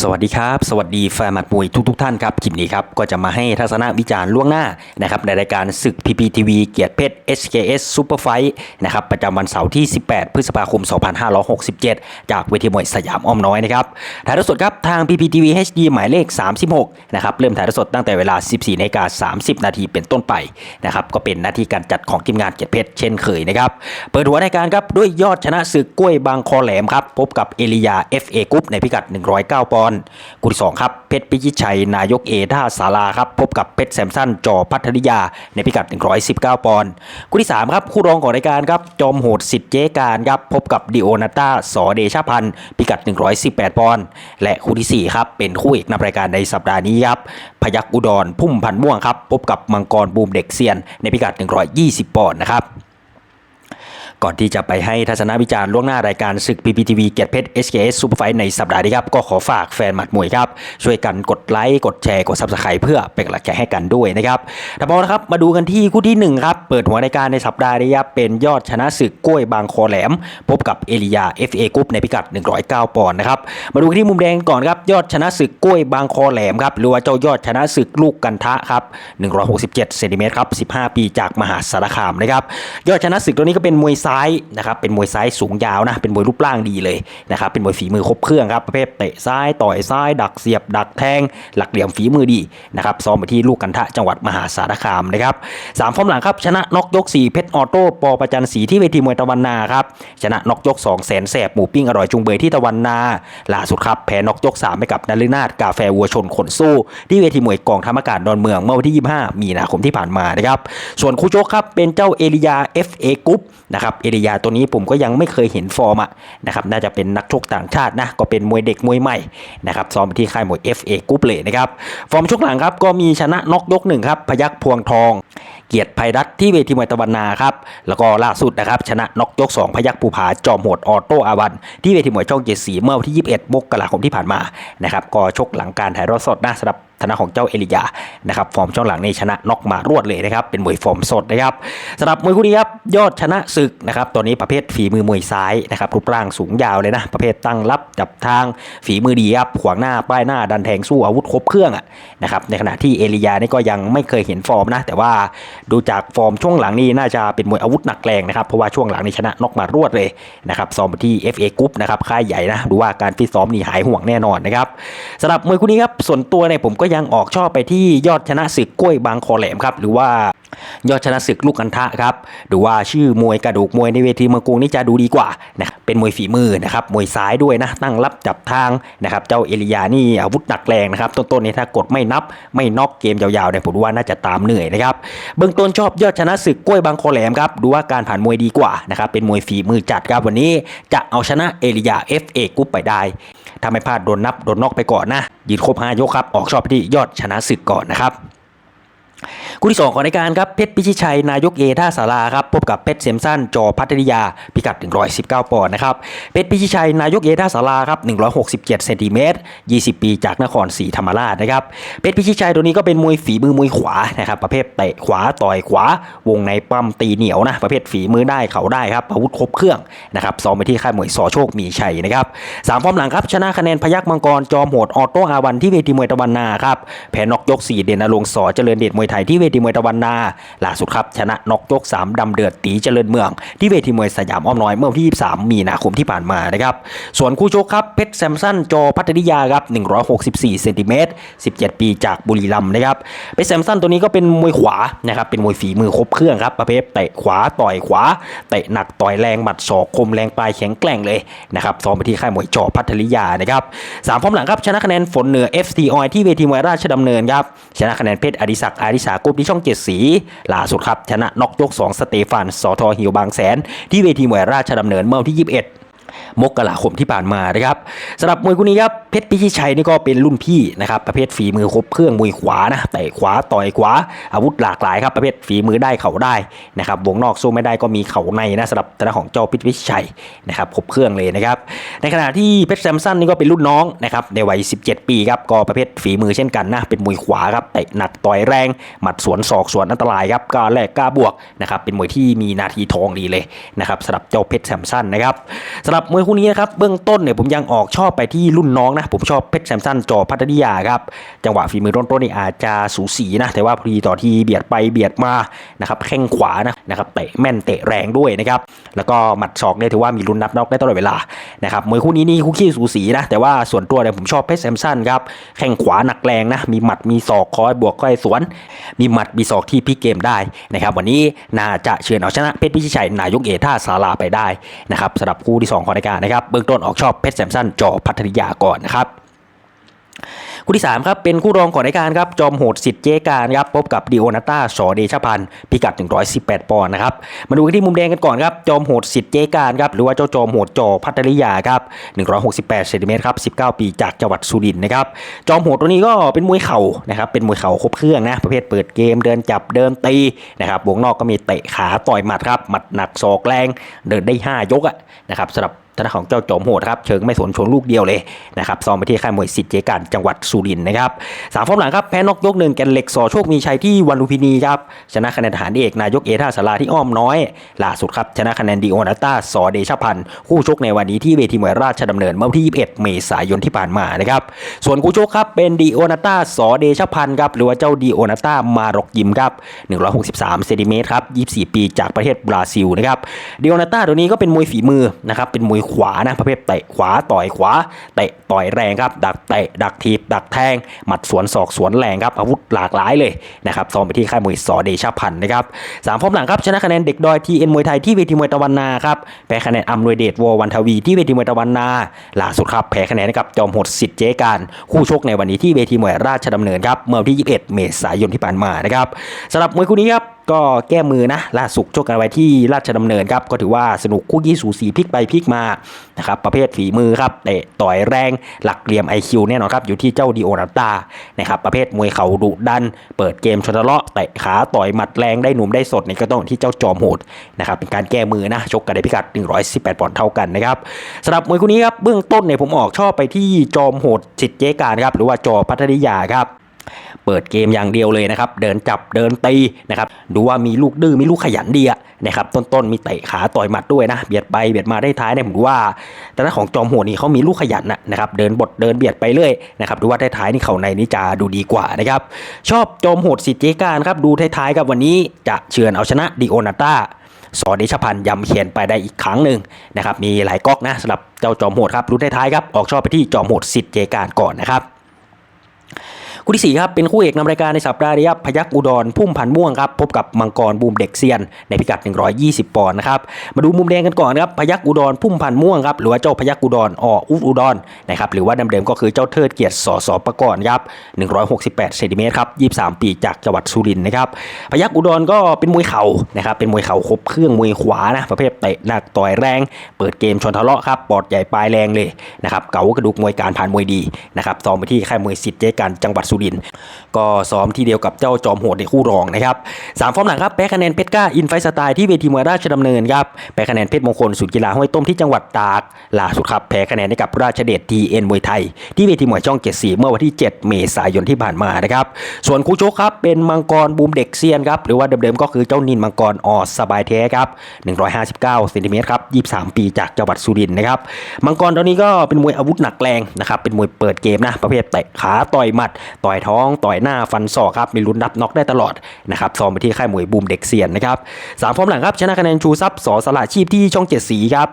สวัสดีครับ สวัสดีแฟนหมัดมวยทุกทกท่านครับคลิปนี้ครับก็จะมาให้ทัศนวิจารณ์ล่วงหน้านะครับในรายการศึก PPTV เกียรติเพชร SKS Super Fight นะครับประจำวันเสาร์ที่ 18 พฤษภาคม 2567 จากเวทีมวยสยามอ้อมน้อยนะครับถ่ายทอดสดครับทาง PPTV HD หมายเลข 36 นะครับเริ่มถ่ายทอดสดตั้งแต่เวลา 14นาฬิกา30 นาทีเป็นต้นไปนะครับก็เป็นหน้าที่การจัดของทีมงานเกียรติเพชรเช่นเคยนะครับเปิดหัวรายการครับด้วยยอดชนะศึกกล้วยบางคอแหลมครับพบกับเอลียา FA กรุ๊ปในพิกัด 109ปอนด์คู่ที่สองครับเพชรพิชิตชัย นายกเอท่าสาราครับพบกับเพชรแซมสันจอพัทริยาในพิกัด 119 ปอนด์คู่ที่สามครับคู่รองของรายการครับจอมโหดสิทธิ์เจการครับพบกับดิโอนาตาสอเดชาพันธ์พิกัด 118 ปอนด์และคู่ที่สี่ครับเป็นคู่เอกนำรายการในสัปดาห์นี้ครับพยักอุดรพุ่มพันธ์ม่วงครับพบกับมังกรบูมเด็กเซียนในพิกัด 120 ปอนด์นะครับ ก่อนที่จะไปให้ทัศนวิจารณ์ล่วงหน้ารายการศึก PPTV เกียรติเพชร SKS Super Fight ในสัปดาห์นี้ครับ ก็ขอฝากแฟนหมัดมวยครับ ช่วยกันกดไลค์กดแชร์กด Subscribe เพื่อเป็นกำลังใจให้กันด้วยนะครับแต่พอนะครับมาดูกันที่คู่ที่1ครับเปิดหัวรายการในสัปดาห์นี้ครับเป็นยอดชนะศึกกล้วยบางคอแหลม พบกับเอลียา FA กรุ๊ปในพิกัด 109 ปอนด์นะครับมาดูที่มุมแดงก่อนครับยอดชนะศึกกล้วยบางคอแหลมครับหรือว่าเจ้ายอดชนะศึกลูกกันทะครับ167เซนติเมตรครับ15 ปีจากมหาสารคามนะครับยอดชนะศึกตัวนี้ก็เป็นมวยซ้ายนะครับเป็นมวยซ้ายสูงยาวนะเป็นมวยรูปร่างดีเลยนะครับเป็นมวยฝีมือครบเครื่องครับประเภทเตะซ้ายต่อยซ้าย ดักเสียบ ดักแทง หลักเหลี่ยมฝีมือดีนะครับซ้อมไปที่ลูกกันทะจังหวัดมหาสารคามนะครับสามฟอร์มหลังครับชนะน็อกยก 4 เพชรออโต้ปอประจันศรีที่เวทีมวยตะวันนาครับชนะน็อกยก2แสนแสบหมูปิ้งอร่อยจุงเบยที่ตะวันนาล่าสุดครับแพ้น็อกยก3ไปกับนฤนาถกาแฟวัวชนขนสู้ ที่เวทีมวยกองทัพอากาศดอนเมืองเมื่อวันที่ 25 มีนาคมที่ผ่านมานะครับส่วนคู่ชกครับเป็นเจ้าเอลียา FA กรุ๊ปนะครับเอลียาตัวนี้ผมก็ยังไม่เคยเห็นฟอร์มอะนะครับน่าจะเป็นนักชกต่างชาตินะก็เป็นมวยเด็กมวยใหม่นะครับซ้อมที่ค่ายมวย FA กรุ๊ปเลยนะครับฟอร์มชกหลังครับก็มีชนะน็อกยกหนึ่งครับพยักพวงทอง เกียรติภัยรัตน์ที่เวทีมวยตะวันนาครับแล้วก็ล่าสุดนะครับชนะน็อกยก 2 พยักภูผาจอมโหดออโต้อาวัน ที่เวทีมวยช่องเจ็ดสีเมื่อวันที่ 21มกราคมที่ผ่านมานะครับก็ชกหลังการถ่ายทอดสดนะสำหรับ ทางด้านของเจ้าเอลิยานะครับฟอร์มช่องหลังนี่ชนะน็อกมารวดเลยนะครับเป็นมวยฟอร์มสดนะครับสำหรับมวยคู่นี้ครับยอดชนะศึกนะครับตัวนี้ประเภทฝีมือมวยซ้ายนะครับรูปร่างสูงยาวเลยนะประเภทตั้งรับจับทางฝีมือดีครับขวางหน้าป้ายหน้าดันแทงสู้อาวุธครบเครื่องอะนะครับในขณะที่เอลิยานี่ก็ยังไม่เคยเห็นฟอร์มนะแต่ว่าดูจากฟอร์มช่วงหลังนี่น่าจะเป็นมวยอาวุธหนักแรงนะครับเพราะว่าช่วงหลังนี่ชนะน็อกมารวดเลยนะครับซ้อมที่ FA กรุ๊ปนะครับค่ายใหญ่นะดูว่าการฟิตซ้อมนี่หายห่วงแน่นอนนะครับสำหรับมวยคู่นี้ครับส่วนตัวเนี่ยผมก็ยังออกชอบไปที่ยอดชนะศึกกล้วยบางคอแหลมครับหรือว่ายอดชนะศึกลูกกันทะครับหรือว่าชื่อมวยกระดูกมวยในเวทีเมืองกรุงนี่จะดูดีกว่านะเป็นมวยฝีมือนะครับมวยซ้ายด้วยนะตั้งรับจับทางนะครับเจ้าเอลิยานี่อาวุธหนักแรงนะครับต้นๆนี่ถ้ากดไม่นับไม่น็อกเกมยาวๆเนี่ยผมว่าน่าจะตามเหนื่อยนะครับเบื้องต้นชอบยอดชนะศึกกล้วยบางคอแหลมครับดูว่าการผ่านมวยดีกว่านะครับเป็นมวยฝีมือจัดครับวันนี้จะเอาชนะเอลิยา FA กุ๊ปไปได้ ถ้าไม่พลาดโดนนับโดนน็อกไปก่อนนะยืนครบ5ยกครับออกชอบที่ยอดชนะศึกก่อนนะครับ คู่ที่ 2 ของรายการครับเพชรพิชิชัยนายกเอท่าสาราครับพบกับเพชรเซมสันจอพัทริยาพิกัด 119 ปอนด์นะครับเพชรพิชิชัยนายกเอท่าสาราครับ167เซนติเมตร20 ปีจากนครศรีธรรมราชนะครับเพชรพิชิชัยตัวนี้ก็เป็นมวยฝีมือมวยขวานะครับประเภทเตะขวาต่อยขวาวงในปั้มตีเหนียวนะประเภทฝีมือได้เขาได้ครับอาวุธครบเครื่องนะครับซ้อมไปที่ค่ายมวยสอโชคมีชัยนะครับสามฟอร์มหลังครับชนะคะแนนพยักมังกรจอมโหดออโต้อาวันที่เวทีมวยตะวันนาครับแพ้นอกยก4เด่นอลงสอเจริญเดชมวยไทยที่เวทีมวยตะวันนาล่าสุดครับชนะนอกยก 3ดำเดือดตีเจริญเมือง ที่เวทีมวยสยามอ้อมน้อยเมื่อวันที่ 23 มีนาคมที่ผ่านมานะครับส่วนคู่ชกครับเพชรแซมสันจอพัทริยาครับ164เซนติเมตร17 ปีจากบุรีรัมย์นะครับเพชรแซมสันตัวนี้ก็เป็นมวยขวานะครับเป็นมวยฝีมือครบเครื่องครับประเภทเตะขวาต่อยขวาเตะหนักต่อยแรงหมัดศอกคมแรงปลายแข็งแกร่งเลยนะครับซ้อมไปที่ค่ายมวยจอพัทริยานะครับสามฟอร์มหลังครับชนะคะแนนฝนเหนือ FT Oil ที่เวทีมวยราชดำเนินครับชนะคะแนนเพชรอดิศักดิ์อาริสากรุ๊ปที่ช่องเจ็ดสีล่าสุดครับชนะน็อกยก 2 สเตฟานสอทอหิวบางแสน ที่เวทีมวยราชดำเนินเมื่อวันที่ 21 มกราคมที่ผ่านมานะครับสำหรับมวยคู่นี้ครับเพชรพิชิตชัยนี่ก็เป็นรุ่นพี่นะครับประเภทฝีมือครบเครื่องมวยขวานะเตะขวาต่อยขวาอาวุธหลากหลายครับประเภทฝีมือได้เข่าได้นะครับวงนอกสู้ไม่ได้ก็มีเข่าในนะสำหรับทางของเจ้าเพชรพิชิตชัยนะครับครบเครื่องเลยนะครับในขณะที่เพชรแซมสันนี่ก็เป็นรุ่นน้องนะครับในวัย 17 ปีครับก็ประเภทฝีมือเช่นกันนะเป็นมวยขวาครับเตะหนักต่อยแรง หมัดสวนศอกสวนอันตรายครับกล้าแลกกล้าบวกนะครับเป็นมวยที่มีนาทีทองดีเลยนะครับสำหรับเจ้าเพชรแซมสันนะครับสำหรับมวยวยคู่นี้นะครับเบื้องต้นเนี่ยผมยังออกชอบไปที่รุ่นน้องนะผมชอบเพชรแซมสันจอพัทยาครับจังหวะฝีมือต้นๆนี่อาจจะสูสีนะแต่ว่าพอดีต่อทีเบียดไปเบียดมานะครับแข้งขวานะนะครับเตะแม่นเตะแรงด้วยนะครับแล้วก็หมัดศอกเนี่ยถือว่ามีลุ้นนับน็อกได้ตลอดเวลานะครับมวยคู่นี้นี่คู่ขี้สูสีนะแต่ว่าส่วนตัวเนี่ยผมชอบเพชรแซมสันครับแข้งขวาหนักแรงนะมีหมัดมีศอกคอยบวกคอยสวน มีหมัดมีศอกที่พิเกมได้นะครับวันนี้น่าจะเฉือนเอาชนะเพชรพิชิตชัยนายกเอท่าสาราไปได้นะครับสำหรับคู่ที่2ของรายการนะครับเบื้องต้นออกชอบเพชรแซมสันจอพัทริยาก่อนนะครับคู่ที่ 3 ครับ เป็นคู่รองของรายการครับ จอมโหดสิทธิ์เจการครับ พบกับดิโอนาตาสอเดชพันธ์พิกัด 118 ปอนด์นะครับ มาดูกันที่มุมแดงกันก่อนครับ จอมโหดสิทธิ์เจการครับ หรือว่าเจ้าจอมโหดจอพัทริยาครับ 168เซนติเมตรครับ 19 ปีจากจังหวัดสุรินทร์นะครับ จอมโหดตัวนี้ก็เป็นมวยเข่านะครับ เป็นมวยเข่าครบเครื่องนะ ประเภทเปิดเกมเดินจับเดินตีนะครับวงนอกก็มีเตะขาต่อยหมัดครับ หมัดหนักศอกแรง เดินได้ 5 ยกอะนะครับสำหรับ ทางของเจ้าโจมโหดครับเชิงไม่สนชนลูกเดียวเลยนะครับซ้อมไปที่ค่ายมวยสิทธิ์เจกันจังหวัดสุรินทร์นะครับสามฟอร์มหลังครับแพ้นกยกหนึ่งแกนเหล็กสอโชคมีชัยที่วันลุพินีครับชนะคะแนนทหารเอกนายกเอท่าสาราที่อ้อมน้อยล่าสุดครับชนะคะแนนดีโอนาต้าสอเดชพันธ์คู่ชกในวันนี้ที่เวทีมวยราชดำเนินเมื่อวันที่ 21 เมษายนที่ผ่านมานะครับส่วนคู่ชกครับเป็นดีโอนาต้าสอเดชพันธ์ครับหรือว่าเจ้าดีโอนาต้ามารกยิมครับ163เซนติเมตรครับ24 ปีจากประเทศบราซิลนะครับดีโอนาต้าตัวนี้ก็เป็นมวยฝีมือนะครับเป็นมวยขวานะประเภทเตะขวาต่อยขวาเตะต่อยแรงครับ ดักเตะดักทีบดักแทง หมัดสวนศอกสวนแรงครับอาวุธหลากหลายเลยนะครับซ้อมไปที่ค่ายมวยสอเดชพันธ์นะครับสามฟอร์มหลังครับชนะคะแนนเด็กดอยทีเอ็นมวยไทยที่เวทีมวยตะวันนาครับแพ้คะแนนอัมนวยเดชวอวันทวีที่เวทีมวยตะวันนาล่าสุดครับแพ้คะแนนกับจอมโหดสิทธิ์เจการคู่ชกในวันนี้ที่เวทีมวยราชดำเนินครับเมื่อวันที่ 21 เมษายนที่ผ่านมานะครับสำหรับมวยคู่นี้ครับ ก็แก้มือนะล่าสุดชกกันไว้ที่ราชดำเนินครับ ก็ถือว่าสนุกคู่ยี่สูสีพลิกไปพลิกมานะครับประเภทฝีมือครับเตะต่อยแรงหลักเหลี่ยม IQ แน่นอนครับ อยู่ที่เจ้าดิโอนาตานะครับประเภทมวยเข่าดุดัน เปิดเกมชนทะเลาะเตะขาต่อยหมัดแรงได้หนุ่มได้สดนี่ก็ต้องที่เจ้าจอมโหดนะครับเป็นการแก้มือนะชกกันในพิกัด 118ปอนด์เท่ากันนะครับสำหรับมวยคู่นี้ครับเบื้องต้นเนี่ยผมออกชอบไปที่จอมโหดสิทธิ์เจการครับหรือว่าจอพัทริยาครับ เปิดเกมอย่างเดียวเลยนะครับ เดินจับเดินตีนะครับ ดูว่ามีลูกดื้อมีลูกขยันดีอะนะครับต้นๆมีเตะขาต่อยหมัดด้วยนะ เบียดไปเบียดมาได้ท้ายเนี่ยผมดูว่าแต่หน้าของจอมโหดนี่เขามีลูกขยันนะนะครับ เดินบทเดินเบียดไปเรื่อยนะครับ ดูว่าได้ท้ายนี่เขาในนี่จะดูดีกว่านะครับ ชอบจอมโหดสิทธิ์เจการครับ ดูท้ายๆกับวันนี้จะเฉือนเอาชนะดิโอนาต้าสอเดชพันธ์ยำเขียนไปได้อีกครั้งหนึ่งนะครับ มีหลายก๊อกนะสำหรับเจ้าจอมโหดครับรู้ท้ายๆครับ ออกชอบไปที่จอมโหดสิทธิ์เจการก่อนนะครับ คู่ที่ 4 ครับ เป็นคู่เอกนำรายการในสัปดาห์นี้ครับพยักอุดรพุ่มพันม่วงครับ พบกับมังกรบูมเด็กเซียน ในพิกัด 120 ปอนด์นะครับ มาดูมุมแดงกันก่อนครับพยักอุดรพุ่มพันม่วงครับ หรือว่าเจ้าพยักอุดรออุอุดรนะครับ หรือว่าเดิมๆก็คือเจ้าเทิดเกียรติสอสอประกรณ์ครับ168เซนติเมตรครับ23 ปีจากจังหวัดสุรินทร์นะครับพยักอุดรก็เป็นมวยเข่านะครับเป็นมวยเข่าครบเครื่องมวยขวานะประเภทเตะหนักต่อยแรง เปิดเกมชนทะเลาะครับปอดใหญ่ปลายแรงเลยนะครับเก๋ากระดูกมวยการผ่านมวยดีนะครับซ้อมไปที่ค่ายมวยสิทธิ์เจกันจังหวัดสุรินทร์ก็ซ้อมที่เดียวกับเจ้าจอมโหดในคู่รองนะครับสามฟอร์มหลังครับแพ้คะแนนเพชรก้าอินไฟสไตล์ที่เวทีมวยราชดำเนินครับแพ้คะแนนเพชรมงคลสุดกีฬาห้วยต้มที่จังหวัดตากล่าสุดครับแพ้คะแนนให้กับราชเดชทีเอ็นมวยไทย ที่เวทีมวยช่องเจ็ดสีเมื่อวันที่ 7 เมษายนที่ผ่านมานะครับส่วนคู่ชกครับเป็นมังกรบูมเด็กเซียนครับหรือว่าเดิมๆก็คือเจ้านินมังกรออสบายแท้ครับ159เซนติเมตรครับ23 ปีจากจังหวัดสุรินทร์นะครับมังกรตัวนี้ก็เป็นมวยอาวุธหนักแรงนะครับเป็นมวยเปิดเกมนะประเภทเตะขาต่อยหมัดต่อยท้องต่อยหน้าฟันศอกครับมีลุ้นนับน็อกได้ตลอดนะครับซ้อมไปที่ค่ายมวยบูมเด็กเซียนนะครับสามฟอร์มหลังครับชนะคะแนนชูซับสอสละชีพที่ช่องเจ็ดสีครับ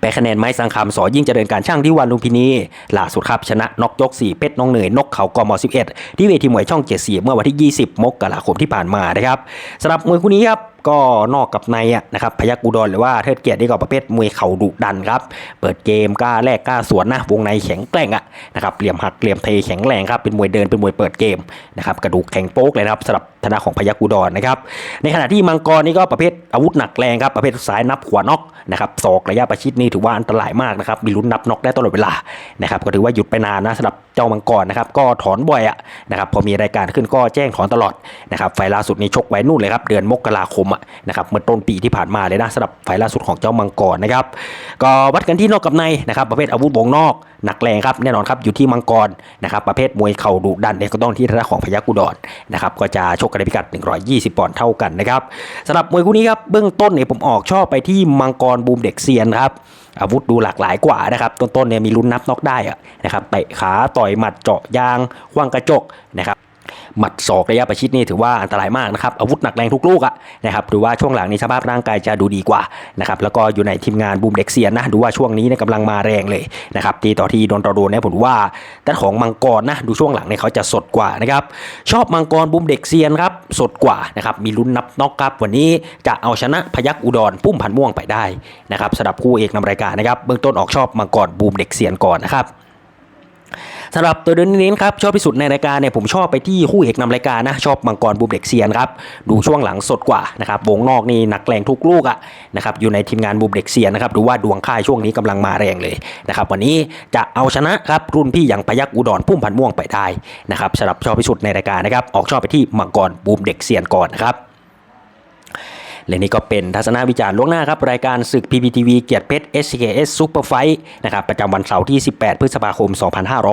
แปคะแนนไม้สังคำสอยิ่งเจริญการช่างที่วันลุมพินีล่าสุดครับชนะนกยก 4 เพชรน้องเหนื่อยนกเขากม11 ที่เวทีมวยช่องเจ็ดสีเมื่อวันที่ 20 มกราคมที่ผ่านมานะครับสำหรับมวยคู่นี้ครับก็นอกกับในอะนะครับพยักอุดรหรือว่าเทิดเกียรตินี่ก็ประเภทมวยเข่าดุดันครับเปิดเกมกล้าแลกกล้าสวนนะวงในแข็งแกร่งอะนะครับเหลี่ยมหักเหลี่ยมเทแข็งแรงครับเป็นมวยเดินเป็นมวยเปิดเกมนะครับกระดูกแข็งโป๊กเลยนะครับสำหรับธนาของพยักอุดรนะครับในขณะที่มังกรนี่ก็ประเภทอาวุธหนักแรงครับประเภทสายนับขวานอกนะครับศอกระยะประชิดนี่ถือว่าอันตรายมากนะครับมีลุ้นนับน็อกได้ตลอดเวลานะครับก็ถือว่าหยุดไปนานนะสำหรับเจ้ามังกรนะครับก็ถอนบ่อยอะนะครับพอมีรายการขึ้นก็แจ้งถอนตลอดนะครับไฟล์ล่าสุดนี้ชกไว้นู่นเลยครับเดือนมกราคมอะนะครับเมื่อต้นปีที่ผ่านมาเลยนะสำหรับไฟล่าสุดของเจ้ามังกรนะครับก็วัดกันที่นอกกับในนะครับประเภทอาวุธวงนอกหนักแรงครับแน่นอนครับอยู่ที่มังกรนะครับประเภทมวยเข่าดุดันเนี่ยก็ต้องที่ทางด้าของพยักอุดรนะครับก็จะชกกันในพิกัด 120 ปอนด์เท่ากันนะครับสำหรับมวยคู่นี้ครับเบื้องต้นเนี่ยผมออกชอบไปที่มังกรบูมเด็กเซียนครับอาวุธดูหลากหลายกว่านะครับต้นๆเนี่ยมีลุ้นนับน็อกได้ะนะครับเตะขาต่อยหมัดเจาะยางขว้างกระจกนะครับ หมัดศอกระยะประชิดนี่ถือว่าอันตรายมากนะครับอาวุธหนักแรงทุกลูกอะนะครับดูว่าช่วงหลังนี้สภาพร่างกายจะดูดีกว่านะครับแล้วก็อยู่ในทีมงานบูมเด็กเซียนนะดูว่าช่วงนี้เนี่ยกำลังมาแรงเลยนะครับตีต่อทีโดนต่อโดนเนี่ยผมว่าด้านของมังกรนะดูช่วงหลังเนี่ยเขาจะสดกว่านะครับชอบมังกรบูมเด็กเซียนครับสดกว่านะครับมีลุ้นนับน็อกครับวันนี้จะเอาชนะพยักอุดรพุ่มพันม่วงไปได้นะครับสำหรับคู่เอกนำรายการนะครับเบื้องต้นออกชอบมังกรบูมเด็กเซียนก่อนนะครับ สำหรับตัวเดินนี้ครับชอบที่สุดในรายการเนี่ยผมชอบไปที่คู่เอกนำรายการนะชอบมังกรบูมเด็กเซียนครับดูช่วงหลังสดกว่านะครับวงนอกนี่หนักแรงทุกลูกอะนะครับอยู่ในทีมงานบูมเด็กเซียนนะครับดูว่าดวงค่ายช่วงนี้กำลังมาแรงเลยนะครับวันนี้จะเอาชนะครับรุ่นพี่อย่างพยักอุดรพุ่มพันม่วงไปได้นะครับสำหรับชอบที่สุดในรายการนะครับออกชอบไปที่มังกรบูมเด็กเซียนก่อนนะครับ และนี่ก็เป็นทัศนวิจารณ์ล่วงหน้าครับ รายการศึก PPTV เกียรติเพชร SKS Super Fight นะครับประจำวันเสาร์ที่ 18 พฤษภาคม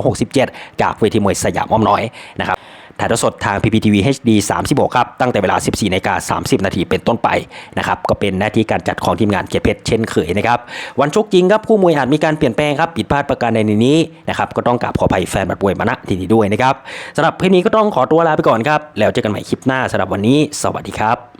2567 จากเวทีมวยสยามอ้อมน้อยนะครับถ่ายทอดสดทาง PPTV HD 36 ครับ ตั้งแต่เวลา 14นาฬิกา30 นาทีเป็นต้นไปนะครับ ก็เป็นหน้าที่การจัดของทีมงานเกียรติเพชรเช่นเคยนะครับ วันชกจริงครับคู่มวยอาจมีการเปลี่ยนแปลงครับ ผิดพลาดประการใดในนี้นะครับ ก็ต้องกราบขออภัยแฟนบัดมวยมาณที่นี้ด้วยนะครับสำหรับคลิปนี้ก็ต้องขอตัวลาไปก่อนครับ แล้วเจอกันใหม่คลิปหน้าสำหรับวันนี้ สวัสดีครับ